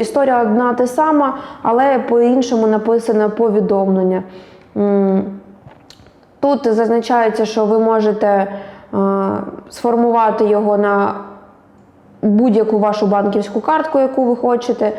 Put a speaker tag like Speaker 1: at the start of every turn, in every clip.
Speaker 1: Історія одна та сама, але по-іншому написане повідомлення. Тут зазначається, що ви можете е, сформувати його на будь-яку вашу банківську картку, яку ви хочете,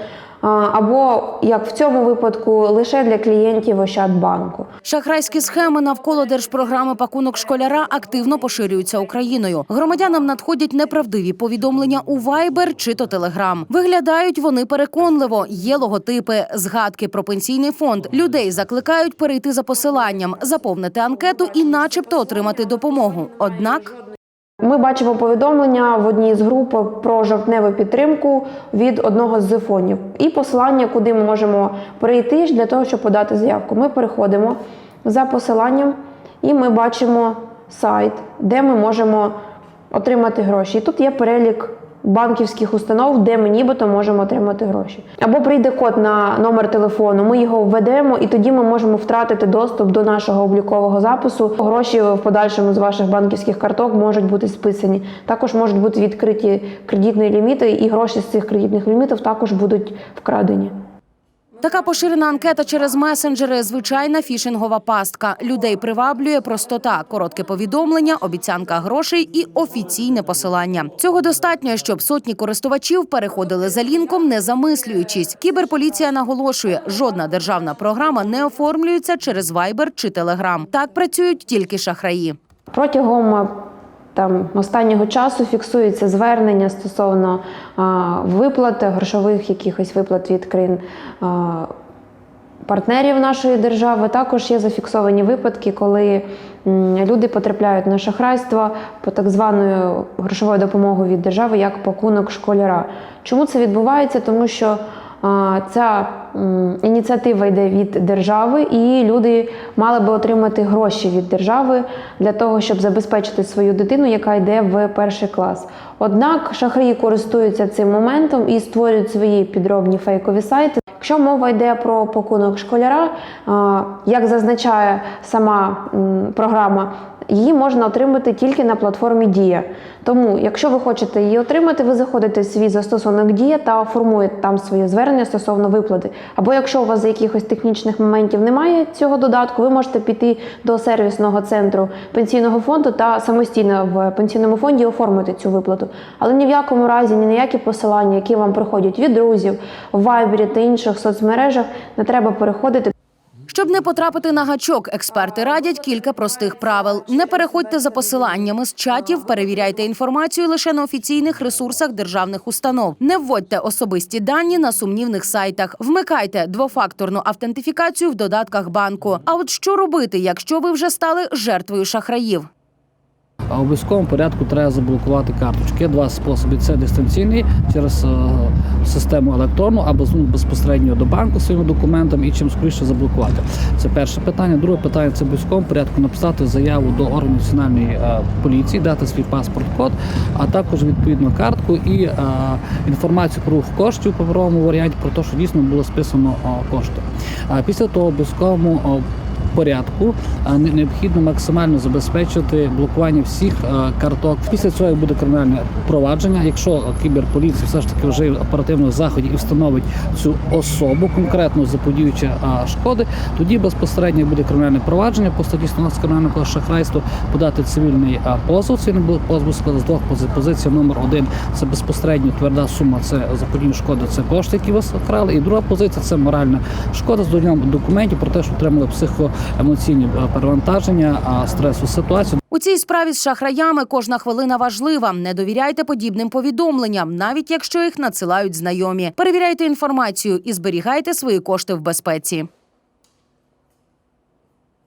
Speaker 1: або як в цьому випадку лише для клієнтів Ощадбанку.
Speaker 2: Шахрайські схеми навколо держпрограми пакунок школяра активно поширюються Україною. Громадянам надходять неправдиві повідомлення у Viber чи то Telegram. Виглядають вони переконливо. Є логотипи, згадки про пенсійний фонд. Людей закликають перейти за посиланням, заповнити анкету і, начебто, отримати допомогу. Однак
Speaker 1: Ми бачимо повідомлення в одній з груп про жовтневу підтримку від одного з зефонів і посилання, куди ми можемо перейти для того, щоб подати заявку. Ми переходимо за посиланням і ми бачимо сайт, де ми можемо отримати гроші. І тут є перелік банківських установ, де ми нібито можемо отримати гроші. Або прийде код на номер телефону, ми його введемо, і тоді ми можемо втратити доступ до нашого облікового запису. Гроші в подальшому з ваших банківських карток можуть бути списані. Також можуть бути відкриті кредитні ліміти, і гроші з цих кредитних лімітів також будуть вкрадені.
Speaker 2: Така поширена анкета через месенджери звичайна фішингова пастка. Людей приваблює простота, коротке повідомлення, обіцянка грошей і офіційне посилання. Цього достатньо, щоб сотні користувачів переходили за лінком, не замислюючись. Кіберполіція наголошує, жодна державна програма не оформлюється через Viber чи Telegram. Так працюють тільки шахраї.
Speaker 1: Протягом там останнього часу фіксується звернення стосовно а, виплат, грошових якихось виплат від країн а, партнерів нашої держави. Також є зафіксовані випадки, коли м, люди потрапляють на шахрайство по так званою грошовою допомогою від держави як пакунок школяра. Чому це відбувається? Тому що Ця ініціатива йде від держави, і люди мали би отримати гроші від держави для того, щоб забезпечити свою дитину, яка йде в перший клас. Однак шахраї користуються цим моментом і створюють свої підробні фейкові сайти. Якщо мова йде про пакунок школяра, як зазначає сама програма, її можна отримати тільки на платформі Дія. Тому, якщо ви хочете її отримати, ви заходите в свій застосунок Дія та формуєте там своє звернення стосовно виплати. Або якщо у вас якихось технічних моментів немає цього додатку, ви можете піти до сервісного центру пенсійного фонду та самостійно в пенсійному фонді оформити цю виплату. Але ні в якому разі ні на які посилання, які вам приходять від друзів, в Вайбері та інших соцмережах, не треба переходити.
Speaker 2: Щоб не потрапити на гачок, експерти радять кілька простих правил: не переходьте за посиланнями з чатів, перевіряйте інформацію лише на офіційних ресурсах державних установ. Не вводьте особисті дані на сумнівних сайтах. Вмикайте двофакторну автентифікацію в додатках банку. А от що робити, якщо ви вже стали жертвою шахраїв?
Speaker 3: А в обов'язковому порядку треба заблокувати карточки. Два способи: це дистанційний через е, систему електронну або ну, безпосередньо до банку своїми документами і чим скоріше заблокувати. Це перше питання. Друге питання це в обов'язковому порядку написати заяву до органу національної е, поліції, дати свій паспорт-код, а також відповідну картку і е, інформацію про рух коштів в паперовому варіанті про те, що дійсно було списано кошти. А після того е, порядку необхідно максимально забезпечити блокування всіх е, карток. Після цього буде кримінальне провадження. Якщо кіберполіція все ж таки вжиє оперативних заходів і встановить цю особу, конкретно заподіючи шкоди, тоді безпосередньо буде кримінальне провадження по статті 112 кримінального кодексу шахрайство, подати цивільний позов. Цивільний бу- позов складає з двох позицій. Позиція номер один це безпосередньо тверда сума, це заподіяння шкоди, це кошти, які вас вкрали. І друга позиція це моральна шкода з доданням документів про те, що отримали психоемоційні е, перевантаження, а стресову ситуацію.
Speaker 2: У цій справі з шахраями кожна хвилина важлива. Не довіряйте подібним повідомленням, навіть якщо їх надсилають знайомі. Перевіряйте інформацію і зберігайте свої кошти в безпеці.